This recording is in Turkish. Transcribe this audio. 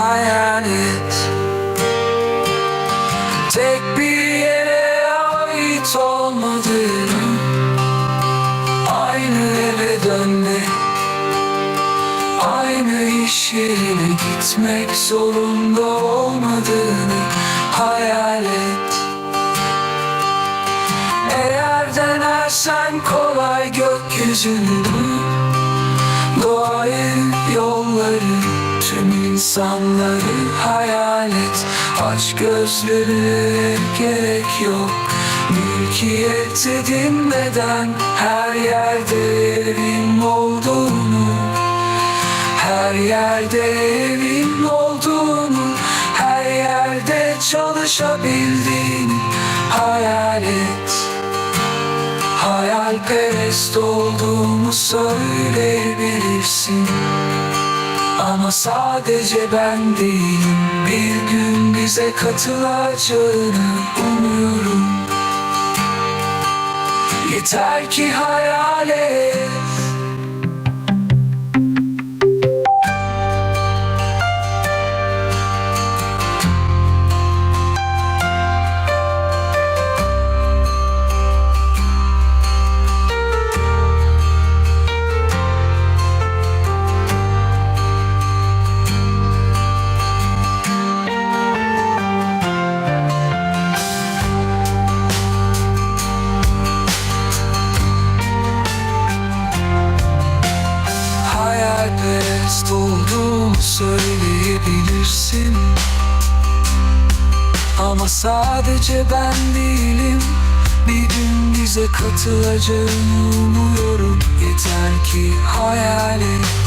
hayal et. Tek bir yere ait olmadığını Aynı eve dönmek Aynı iş yerine gitmek zorunda olmadığını hayal et. Eğer denersen kolay gökyüzünü insanları hayal et. Aç gözleri gerek yok. Mülkiyet edinmeden her yerde evin olduğunu Her yerde evin olduğunu Her yerde çalışabildiğini hayal et. Hayalperest olduğumu söyleyebilirsin Sadece ben değilim. Bir gün bize katılacağını umuyorum. Yeter ki hayal et Hayalperest olduğumu söyleyebilirsin. Ama sadece ben değilim. Bir gün bize katılacağını umuyorum. Yeter ki hayal et